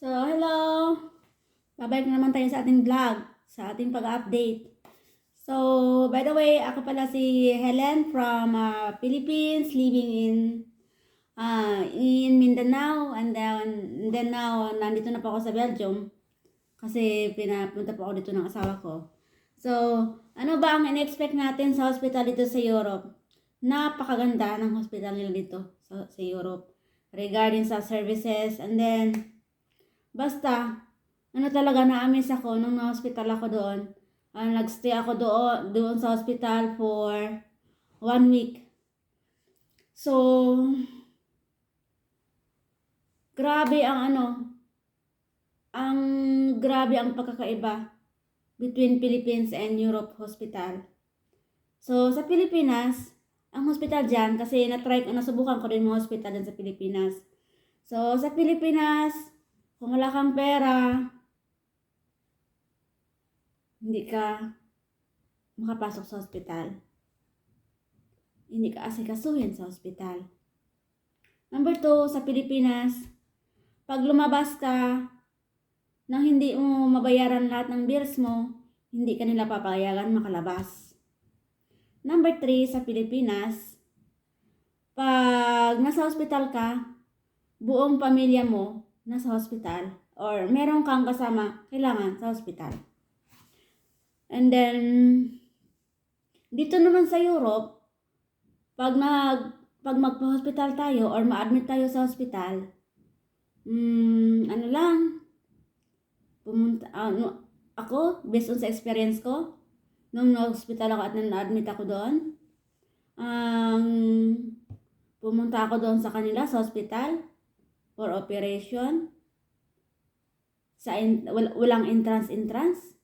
So, hello! Babalik na naman tayo sa ating vlog, sa ating pag-update. So, by the way, ako pala si Helen from uh, Philippines, living in uh, in Mindanao, and then, and then now, nandito na po ako sa Belgium. Kasi pinapunta po ako dito ng asawa ko. So, ano ba ang in-expect natin sa hospital dito sa Europe? Napakaganda ng hospital nila dito sa, sa Europe regarding sa services and then basta ano talaga na-amaze ako nung na-hospital ako doon. Ah, nagstay ako doon, doon sa hospital for one week. So, grabe ang ano, ang grabe ang pagkakaiba between Philippines and Europe hospital. So, sa Pilipinas, ang hospital dyan, kasi na-try ko, nasubukan ko rin mga hospital dyan sa Pilipinas. So, sa Pilipinas, kung wala kang pera, hindi ka makapasok sa hospital. Hindi ka asikasuhin sa hospital. Number two, sa Pilipinas, pag lumabas ka, nang hindi mo mabayaran lahat ng bills mo, hindi ka nila papayagan makalabas. Number three, sa Pilipinas, pag nasa hospital ka, buong pamilya mo nasa hospital or meron kang kasama kailangan sa hospital. And then, dito naman sa Europe, pag nag pag magpa-hospital tayo or ma-admit tayo sa hospital, mm, ano lang, pumunta, ano, ako, based on sa experience ko, nung na-hospital ako at na-admit ako doon, ang pumunta ako doon sa kanila sa hospital for operation. Sa in, wal, walang entrance entrance.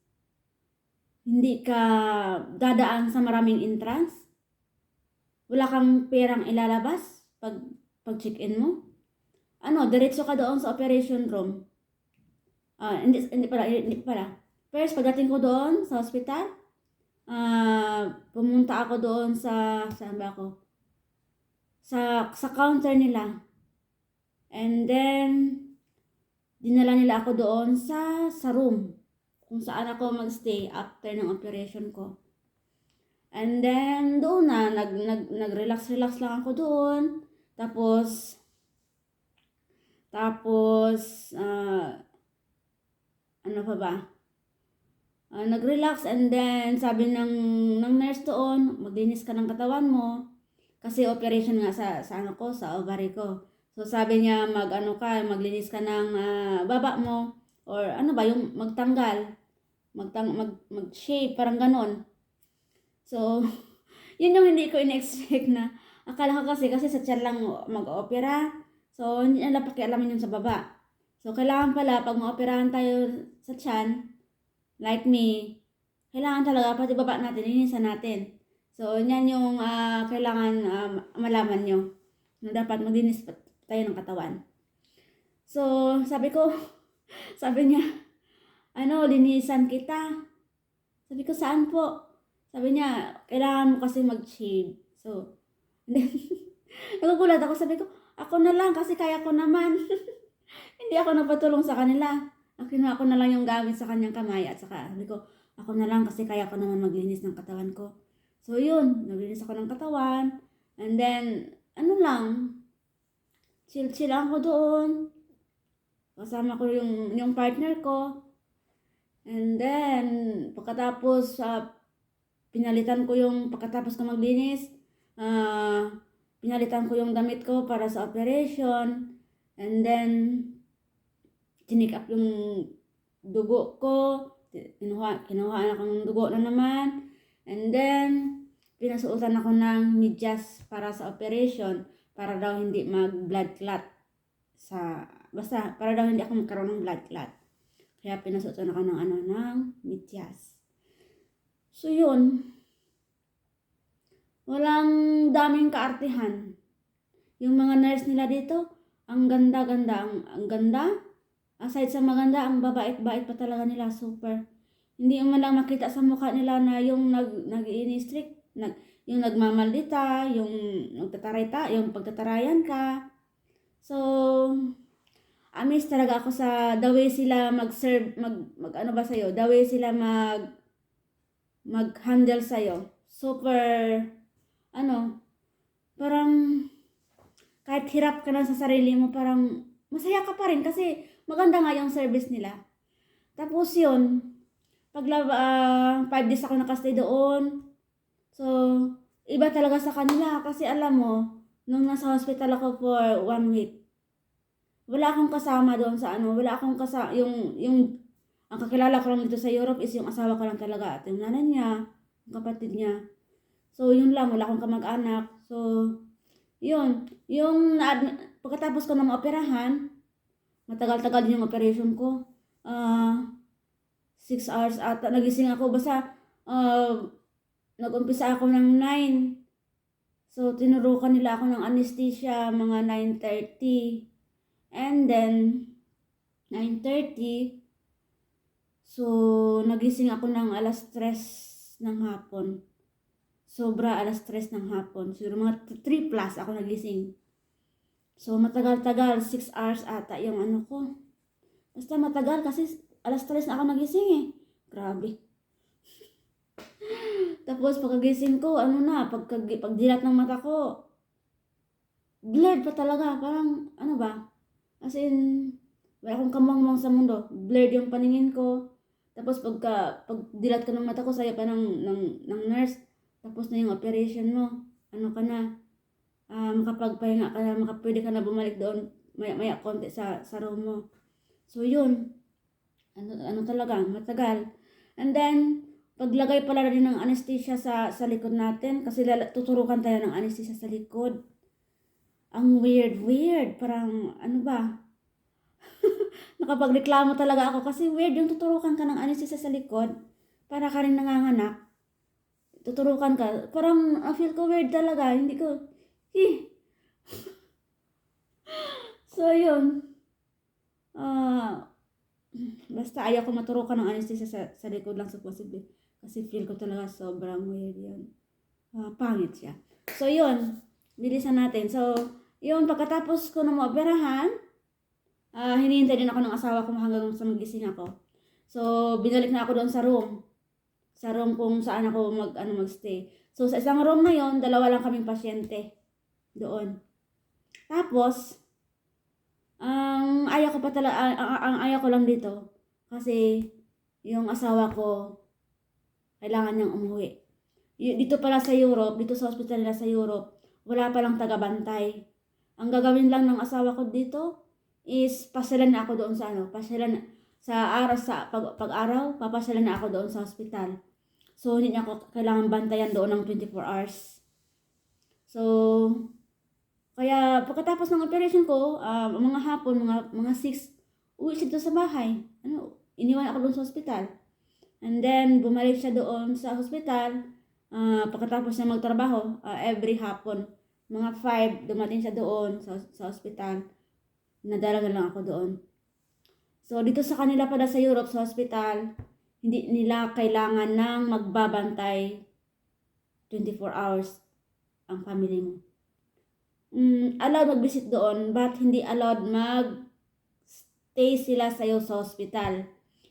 Hindi ka dadaan sa maraming entrance. Wala kang perang ilalabas pag pag check-in mo. Ano, diretso ka doon sa operation room. Ah, hindi hindi pala, hindi pala. First, pagdating ko doon sa hospital, ah pumunta ako doon sa saan ba ako? Sa sa counter nila. And then dinala nila ako doon sa sa room kung saan ako magstay after ng operation ko. And then doon na nag nag nag-relax-relax lang ako doon. Tapos tapos ah ano pa ba? uh, nag-relax and then sabi ng ng nurse doon, maglinis ka ng katawan mo kasi operation nga sa sa ano ko, sa ovary ko. So sabi niya mag ano ka, maglinis ka ng uh, baba mo or ano ba yung magtanggal, magtang mag mag-shave parang ganon. So yun yung hindi ko in-expect na akala ko kasi kasi sa tiyan lang mag-opera. So hindi nila pakialaman yun sa baba. So kailangan pala pag ma-operahan tayo sa tiyan, like me, kailangan talaga pati baba natin, linisan natin. So, yan yung uh, kailangan uh, malaman nyo. Na dapat maglinis tayo ng katawan. So, sabi ko, sabi niya, ano, linisan kita. Sabi ko, saan po? Sabi niya, kailangan mo kasi mag-shave. So, then, nagugulat ako. Sabi ko, ako na lang kasi kaya ko naman. Hindi ako napatulong sa kanila. Kinuha ko na lang yung gamit sa kanyang kamay at saka sabi ko, ako na lang kasi kaya ko naman maglinis ng katawan ko. So yun, naglinis ako ng katawan. And then, ano lang, chill-chill doon. Kasama ko yung, yung partner ko. And then, pagkatapos, uh, pinalitan ko yung, pagkatapos ko maglinis, uh, pinalitan ko yung damit ko para sa operation. And then, tinik up yung dugo ko, kinuha, kinuha ako ng dugo na naman, and then, pinasuotan ako ng medyas para sa operation, para daw hindi mag blood clot sa, basta, para daw hindi ako magkaroon ng blood clot. Kaya pinasuotan ako ng ano, ng medyas. So, yun. Walang daming kaartihan. Yung mga nurse nila dito, ang ganda-ganda, ang, ang ganda, Aside sa maganda, ang babait-bait pa talaga nila, super. Hindi mo lang makita sa mukha nila na yung nag nag strict nag yung nagmamaldita, yung nagtataray ta, yung pagtatarayan ka. So, amis talaga ako sa the way sila mag-serve, mag, mag ano ba sa'yo, the way sila mag, mag-handle sa'yo. Super, ano, parang, kahit hirap ka na sa sarili mo, parang, masaya ka pa rin kasi maganda nga yung service nila. Tapos yun, pag uh, five days ako nakastay doon, so, iba talaga sa kanila kasi alam mo, nung nasa hospital ako for one week, wala akong kasama doon sa ano, wala akong kasama, yung, yung, ang kakilala ko lang dito sa Europe is yung asawa ko lang talaga at yung nanay niya, yung kapatid niya. So, yun lang, wala akong kamag-anak. So, yun, yung pagkatapos ko na maoperahan, matagal-tagal din yung operation ko. Ah, uh, 6 hours ata, nagising ako, basta, uh, nag-umpisa ako ng 9. So, tinurukan nila ako ng anesthesia, mga 9.30. And then, 9.30, so, nagising ako ng alas 3 ng hapon. Sobra alas 3 ng hapon. Siguro mga 3 plus ako nagising. So, matagal-tagal, 6 hours ata yung ano ko. Basta matagal kasi alas 3 na ako nagising eh. Grabe. Tapos pagkagising ko, ano na, pagka, pagdilat ng mata ko, blurred pa talaga. Parang, ano ba, As in, wala akong kamangmang sa mundo. Blurred yung paningin ko. Tapos pagka, pag dilat ka ng mata ko, saya pa ng, ng, ng nurse. Tapos na yung operation mo. Ano ka na? Uh, makapagpahinga ka na, makapwede ka na bumalik doon maya maya konti sa, sa room mo. So yun. Ano, ano talaga, matagal. And then, paglagay pala rin ng anesthesia sa, sa likod natin, kasi lala, tuturukan tayo ng anesthesia sa likod ang weird, weird. Parang, ano ba? Nakapagreklamo talaga ako kasi weird yung tuturukan ka ng anesthesia sa likod para ka rin nanganganak. Tuturukan ka. Parang, I feel ko weird talaga. Hindi ko, eh. so, yun. Ah, uh, basta ayaw ko maturukan ng anesthesia sa, sa likod lang possible. Kasi feel ko talaga sobrang weird yun. Uh, pangit siya. So, yun. Bilisan natin. So, yun, pagkatapos ko na maoperahan, uh, hinihintay din ako ng asawa ko hanggang sa magising ako. So, binalik na ako doon sa room. Sa room kung saan ako mag, ano, magstay. So, sa isang room na yon dalawa lang kaming pasyente doon. Tapos, ang um, ayaw ko pa talaga, ang, ang, ang ayaw ko lang dito, kasi yung asawa ko, kailangan niyang umuwi. Dito pala sa Europe, dito sa hospital nila sa Europe, wala palang taga-bantay. Ang gagawin lang ng asawa ko dito is pasyalan na ako doon sa ano, pasyalan sa araw sa pag, pag-araw, papasyalan na ako doon sa hospital. So hindi niya ako kailangan bantayan doon ng 24 hours. So kaya pagkatapos ng operation ko, uh, mga hapon, mga mga 6, uwi siya sa bahay. Ano, iniwan ako doon sa hospital. And then bumalik siya doon sa hospital uh, pagkatapos niya magtrabaho uh, every hapon mga 5, dumating siya doon sa, sa hospital. Nadalagan lang ako doon. So, dito sa kanila pala sa Europe, sa hospital, hindi nila kailangan ng magbabantay 24 hours ang family mo. Mm, allowed mag-visit doon, but hindi allowed mag-stay sila sa iyo sa hospital.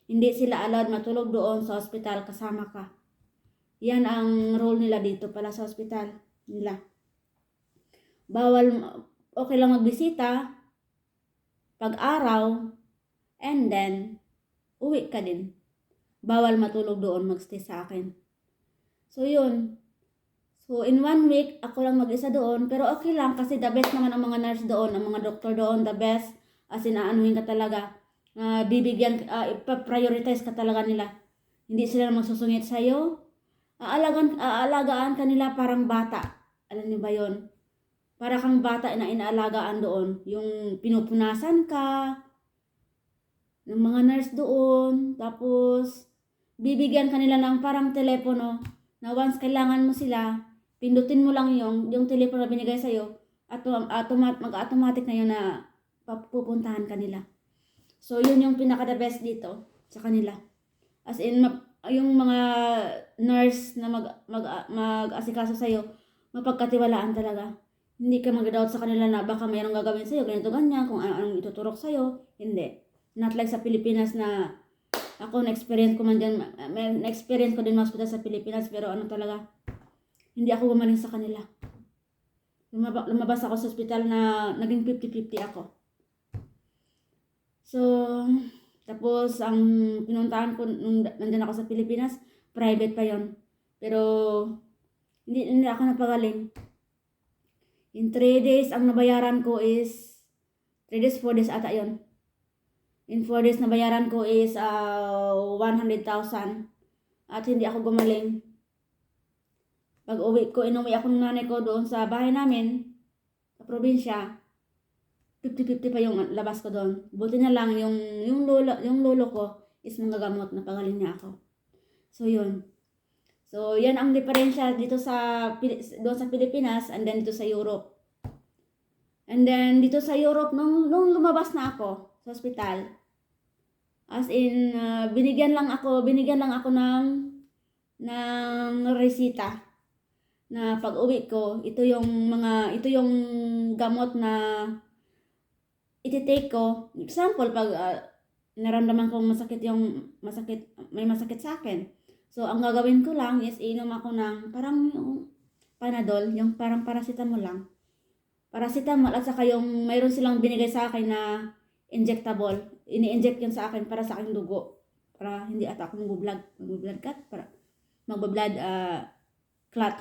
Hindi sila allowed matulog doon sa hospital kasama ka. Yan ang role nila dito pala sa hospital nila bawal, okay lang magbisita, pag-araw, and then, uwi ka din. Bawal matulog doon, magstay sa akin. So, yun. So, in one week, ako lang mag-isa doon. Pero okay lang kasi the best naman ang mga nurse doon, ang mga doktor doon, the best. As in, aanuhin ka talaga. Uh, bibigyan, uh, ipa-prioritize ka talaga nila. Hindi sila magsusungit sa'yo. Aalagaan, aalagaan ka nila parang bata. Alam niyo ba yon para kang bata na inaalagaan doon. Yung pinupunasan ka, ng mga nurse doon, tapos bibigyan kanila ng parang telepono na once kailangan mo sila, pindutin mo lang yung, yung telepono na binigay sa'yo, at automat, mag-automatic na yun na pupuntahan kanila. So, yun yung pinaka-the best dito sa kanila. As in, yung mga nurse na mag, mag, mag-asikaso sa'yo, mapagkatiwalaan talaga hindi ka mag-doubt sa kanila na baka mayroong gagawin sa'yo, ganito ganyan, kung ano anong ituturok sa'yo. Hindi. Not like sa Pilipinas na ako na-experience ko man dyan, na-experience ko din hospital sa Pilipinas, pero ano talaga, hindi ako gumaling sa kanila. Lumaba, lumabas ako sa hospital na naging 50-50 ako. So, tapos ang pinuntahan ko nung nandyan ako sa Pilipinas, private pa yon Pero, hindi, hindi ako napagaling. In 3 days, ang nabayaran ko is, 3 days, 4 days ata yon In 4 days, nabayaran ko is uh, 100,000. At hindi ako gumaling. Pag uwi ko, inuwi ako ng nanay ko doon sa bahay namin, sa probinsya, 50-50 pa yung labas ko doon. Buti na lang yung, yung, lolo, yung lolo ko is manggagamot na pagaling niya ako. So, yun. So, yan ang diferensya dito sa doon sa Pilipinas and then dito sa Europe. And then dito sa Europe nung nung lumabas na ako sa ospital. As in uh, binigyan lang ako, binigyan lang ako ng ng resita na pag-uwi ko, ito yung mga ito yung gamot na iti-take ko. Example, pag uh, naramdaman kong masakit yung masakit may masakit sa akin. So, ang gagawin ko lang is inom ako ng parang yung Panadol, yung parang paracetamol lang. Paracetamol at saka yung mayroon silang binigay sa akin na injectable. Ini-inject yun sa akin para sa aking dugo. Para hindi ata ako mag-blood, mag-blood cut, para mag-blood uh, clot.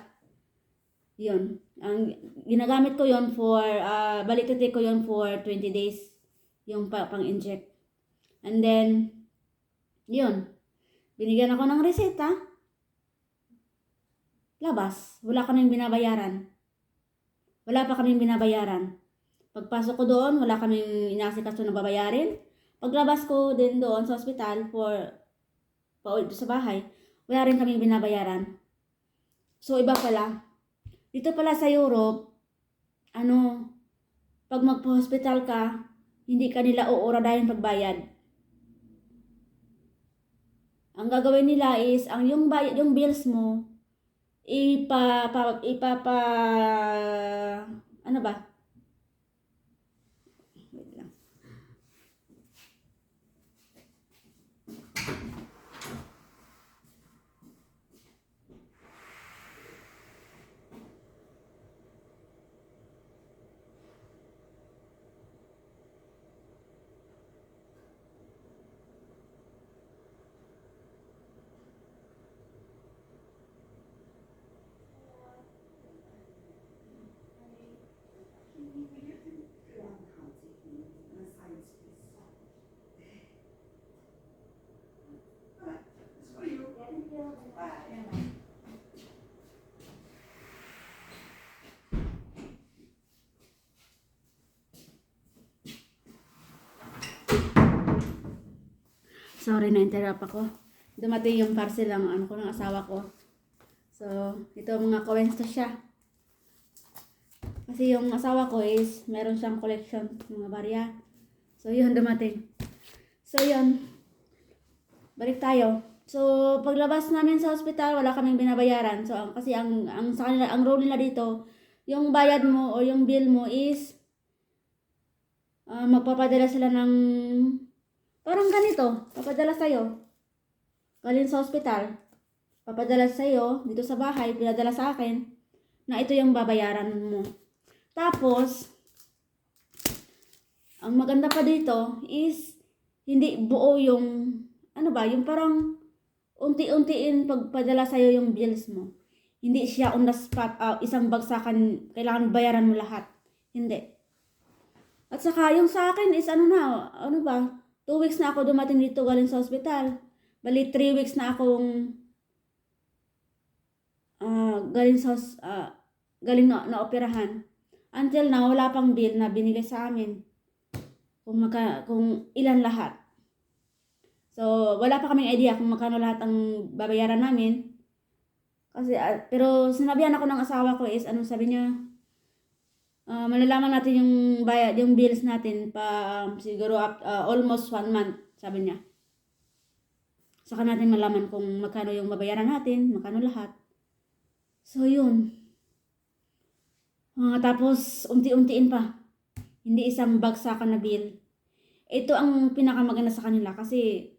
Yun. Ang ginagamit ko yon for, uh, balik ko yon for 20 days. Yung pa, pang-inject. And then, yun. Binigyan ako ng reseta. Labas. Wala kaming binabayaran. Wala pa kaming binabayaran. Pagpasok ko doon, wala kaming inasikaso na babayarin. Paglabas ko din doon sa hospital for pauwi sa bahay, wala rin kaming binabayaran. So, iba pala. Dito pala sa Europe, ano, pag magpa-hospital ka, hindi ka nila uura dahil pagbayad. Ang gagawin nila is, ang yung, bayad, yung bills mo, ipa, pa, ipapa, ano ba? Wait lang. Sorry na interrupt ako. Dumating yung parcel ng ano ko ng asawa ko. So, ito mga kwento siya. Kasi yung asawa ko is meron siyang collection mga barya. So, yun dumating. So, yun. Balik tayo. So, paglabas namin sa hospital, wala kaming binabayaran. So, kasi ang, ang, sa kanila, ang rule nila dito, yung bayad mo o yung bill mo is ah, magpapadala sila ng Parang ganito, papadala sa'yo. Galing sa ospital, papadala sa'yo, dito sa bahay, pinadala sa akin, na ito yung babayaran mo. Tapos, ang maganda pa dito is, hindi buo yung, ano ba, yung parang, unti-untiin pagpadala sa'yo yung bills mo. Hindi siya on the spot, ah, isang bagsakan, kailangan bayaran mo lahat. Hindi. At saka, yung sa akin is ano na, ano ba, Two weeks na ako dumating dito galing sa ospital. Bali, three weeks na akong uh, galing sa uh, galing na, na operahan. Until now, wala pang bill na binigay sa amin. Kung, maka, kung ilan lahat. So, wala pa kaming idea kung magkano lahat ang babayaran namin. Kasi, uh, pero sinabihan ako ng asawa ko is, anong sabi niya, uh, malalaman natin yung bayad, yung bills natin pa um, siguro up, uh, almost one month, sabi niya. Saka natin malaman kung magkano yung babayaran natin, magkano lahat. So, yun. Ah, tapos, unti-untiin pa. Hindi isang bagsakan na bill. Ito ang pinakamaganda sa kanila kasi,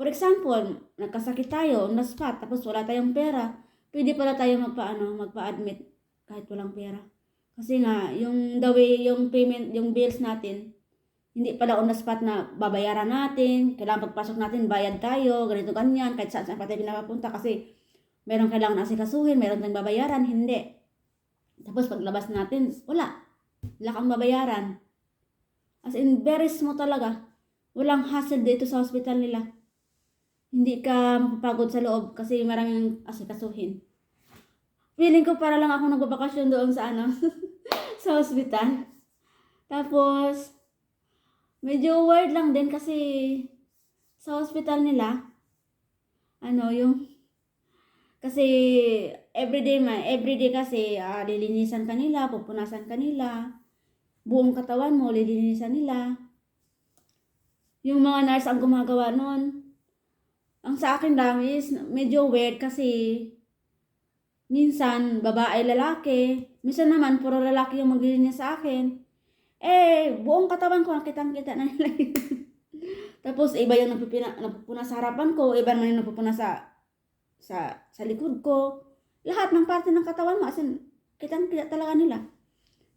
for example, nagkasakit tayo, on the spot, tapos wala tayong pera, pwede pala tayo magpa-ano, magpa-admit kahit walang pera. Kasi nga, yung the way, yung payment, yung bills natin, hindi pala on the spot na babayaran natin, kailangan pagpasok natin, bayad tayo, ganito ganyan, kahit saan saan pa tayo pinapapunta kasi meron kailangan asikasuhin, meron tayong babayaran, hindi. Tapos paglabas natin, wala. Wala kang babayaran. As in, very smooth talaga. Walang hassle dito sa hospital nila. Hindi ka mapapagod sa loob kasi maraming asikasuhin. Feeling ko para lang ako nagbabakasyon doon sa ano, sa hospital. Tapos, medyo weird lang din kasi sa hospital nila, ano, yung, kasi everyday man, everyday kasi ah, lilinisan kanila, pupunasan kanila, buong katawan mo, lilinisan nila. Yung mga nurse ang gumagawa nun. Ang sa akin lang is medyo weird kasi minsan babae lalaki, minsan naman puro lalaki yung maglilinis sa akin. Eh, buong katawan ko nakitang kita na nila. Tapos iba yung napupina, napupuna sa harapan ko, iba naman yung napupuna sa sa sa likod ko. Lahat ng parte ng katawan mo, as in, kitang kita talaga nila.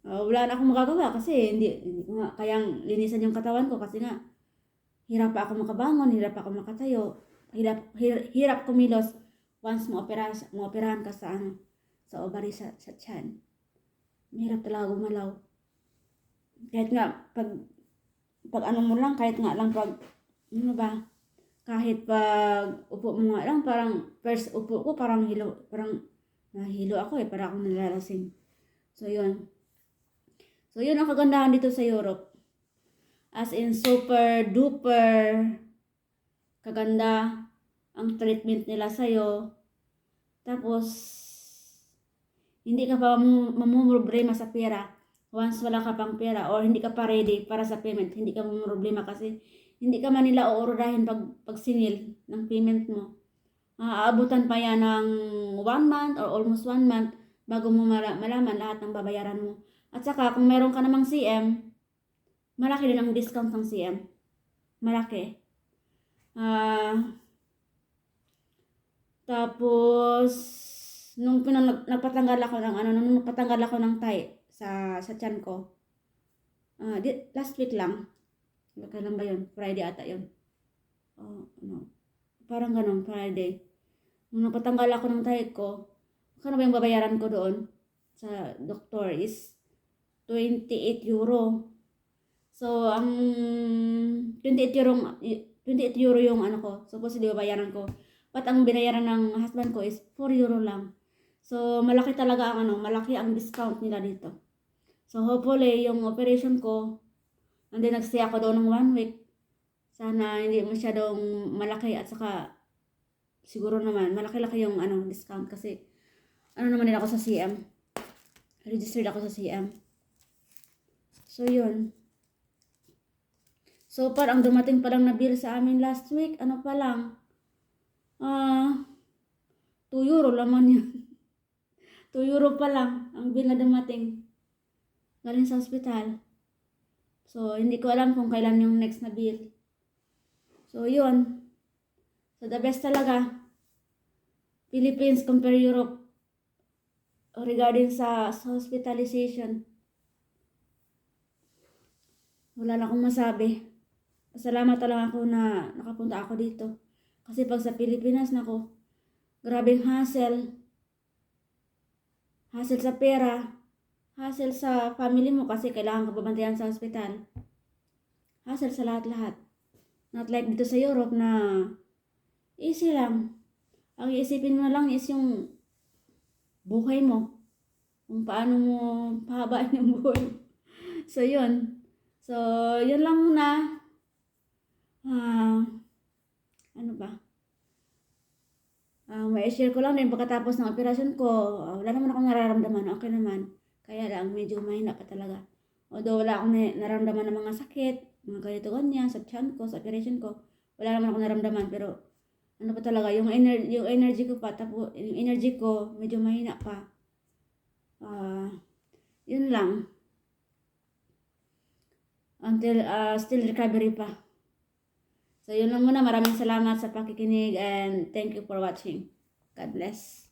Uh, wala na akong magagawa kasi hindi, hindi ko nga kayang linisan yung katawan ko kasi nga hirap pa ako makabangon, hirap pa ako makatayo, hirap, hir, hirap kumilos once mo opera, mo operahan ka sa ano, sa ovary sa, sa tiyan. Mahirap talaga gumalaw. Kahit nga, pag, pag ano mo lang, kahit nga lang pag, ano ba, kahit pag upo mo nga lang, parang first upo ko, parang hilo, parang nahilo ako eh, para akong nalalasing. So, yun. So, yun ang kagandahan dito sa Europe. As in, super duper kaganda ang treatment nila sa'yo. Tapos, hindi ka pa mamumroblema sa pera once wala ka pang pera or hindi ka pa ready para sa payment. Hindi ka mamumroblema kasi hindi ka man nila uurahin pag, pag sinil ng payment mo. Aabutan pa yan ng one month or almost one month bago mo mala- malaman lahat ng babayaran mo. At saka, kung meron ka namang CM, malaki din ang discount ng CM. Malaki. Ah... tapos, nung pinang, nagpatanggal ako ng ano, nung nagpatanggal ako ng tie sa sa tiyan ko. Ah, di, last week lang. Kailan ba 'yon? Friday ata 'yon. Oh, ano. Parang ganun, Friday. Nung napatanggal ako ng tie ko, kano ba yung babayaran ko doon sa doktor is 28 euro. So, ang 28 euro, 28 euro yung ano ko, supposedly babayaran ko. But ang binayaran ng husband ko is 4 euro lang. So, malaki talaga ang ano, malaki ang discount nila dito. So, hopefully, yung operation ko, then nagstay ako doon ng one week. Sana hindi masyadong malaki at saka siguro naman malaki-laki yung ano discount kasi ano naman din ako sa CM. Registered ako sa CM. So, yun. So, parang dumating pa lang na bill sa amin last week. Ano pa lang? Ah, 2 euro laman yun. 2 euro pa lang ang bill na dumating. Galing sa hospital. So, hindi ko alam kung kailan yung next na bill. So, yun. So, the best talaga. Philippines compare Europe regarding sa, sa hospitalization. Wala na akong masabi. Salamat talaga ako na nakapunta ako dito. Kasi pag sa Pilipinas, nako, grabing hassle. Hassle sa pera. Hassle sa family mo kasi kailangan ka pabantayan sa hospital. Hassle sa lahat-lahat. Not like dito sa Europe na easy lang. Ang iisipin mo lang is yung buhay mo. Kung paano mo pahabaan yung buhay. So, yun. So, yun lang muna. Ah, ano ba? Ah, may share ko lang din pagkatapos ng operasyon ko. ah, wala naman akong nararamdaman. Okay naman. Kaya lang, medyo mahina pa talaga. Although wala akong na- nararamdaman ng mga sakit, mga ganito ganyan, sa tiyan ko, sa operation ko. Wala naman akong naramdaman. Pero, ano pa talaga, yung, ener- yung energy ko pa, tapo, yung energy ko, medyo mahina pa. Ah, Yun lang. Until uh, still recovery pa. So yun lang muna. Maraming salamat sa pakikinig and thank you for watching. God bless.